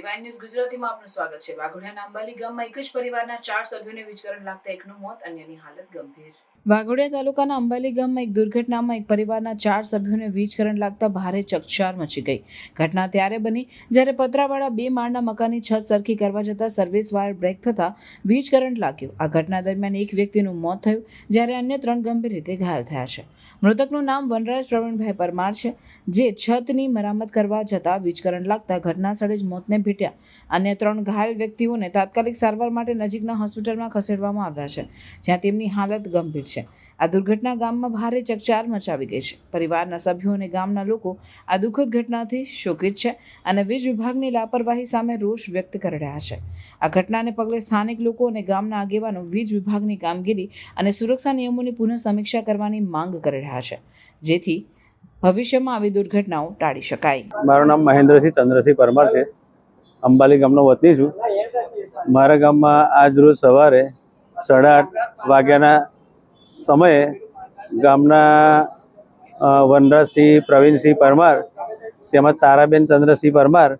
News ગુજરાતીમાં આપનું સ્વાગત છે. વાઘોડિયાના અંબાલી ગામમાં એક જ પરિવારના ચાર સભ્યોને વીજકરણ લાગતા એકનું મોત, અન્યની હાલત ગંભીર. વાઘોડિયા તાલુકાના અંબાલી ગામમાં એક દુર્ઘટનામાં એક પરિવારના ચાર સભ્યોને વીજ કરંટ લાગતા ભારે ચકચાર મચી ગઈ. ઘટના ત્યારે બની જ્યારે પતરાવાળા બે માળના મકાનની છત સરખી કરવા જતાં સર્વિસ વાયર બ્રેક થતાં વીજ કરંટ લાગ્યો. આ ઘટના દરમિયાન એક વ્યક્તિનું મોત થયું, જ્યારે અન્ય ત્રણ ગંભીર રીતે ઘાયલ થયા છે. મૃતકનું નામ વનરાજ પ્રવીણભાઈ પરમાર છે, જે છતની મરામત કરવા જતાં વીજ કરંટ લાગતા ઘટના સ્થળે જ મોતને ભેટ્યા. અન્ય ત્રણ ઘાયલ વ્યક્તિઓને તાત્કાલિક સારવાર માટે નજીકના હોસ્પિટલમાં ખસેડવામાં આવ્યા છે, જ્યાં તેમની હાલત ગંભીર છે. આ દુર્ઘટના ગામમાં ભારે ચકચાર મચાવી ગઈ છે. પરિવારના સભ્યો અને ગામના લોકો આ દુઃખદ ઘટનાથી શોકિત છે અને વીજ વિભાગની લાપરવાહી સામે રોષ વ્યક્ત કરી રહ્યા છે. આ ઘટનાને પગલે સ્થાનિક લોકો અને ગામના આગેવાનો વીજ વિભાગની કામગીરી અને સુરક્ષા નિયમોની પુનઃ સમીક્ષા કરવાની માંગ કરી રહ્યા છે, જેથી ભવિષ્યમાં આવી દુર્ઘટનાઓ ટાળી શકાય. મારું નામ મહેન્દ્રસિંહ ચંદ્રસિંહ પરમાર છે. અંબાલી ગામનો વતની છું. મારા ગામમાં આજ રોજ સવારે સાડા આઠ વાગ્યાના સમયે ગામના વનરાજસિંહ, પ્રવીણસિંહ પરમાર, તેમજ તારાબેન ચંદ્રસિંહ પરમાર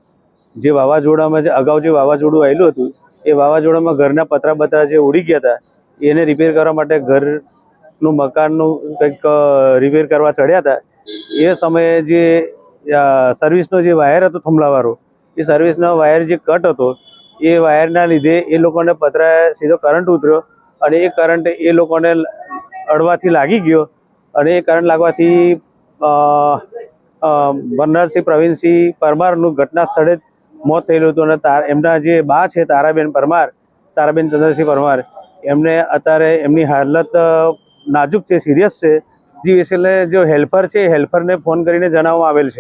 જે વાવાઝોડામાં જે અગાઉ જે વાવાઝોડું આવેલું હતું, એ વાવાઝોડામાં ઘરના પતરા બતરા જે ઉડી ગયા હતા, એને રિપેર કરવા માટે ઘરનું મકાનનું કંઈક રિપેર કરવા ચડ્યા હતા, એ સમયે જે સર્વિસનો જે વાયર હતો થંભલાવાળો એ સર્વિસનો વાયર જે કટ હતો, એ વાયરના લીધે એ લોકોને પતરા સીધો કરંટ ઉતર્યો અને એ કરંટ એ લોકોને અડવાથી લાગી ગયો અને એ કરંટ લાગવાથી અ, પ્રવીણસિંહ પરમારનું ઘટના સ્થળે જ મોત થયેલું હતું અને તાર એમના જે બા છે તારાબેન પરમાર તારાબેન ચંદ્રસિંહ પરમાર એમને અત્યારે એમની હાલત નાજુક છે સિરિયસ છે. જે જો જે હેલ્પર છે હેલ્પરને ફોન કરીને જણાવવામાં આવેલ છે.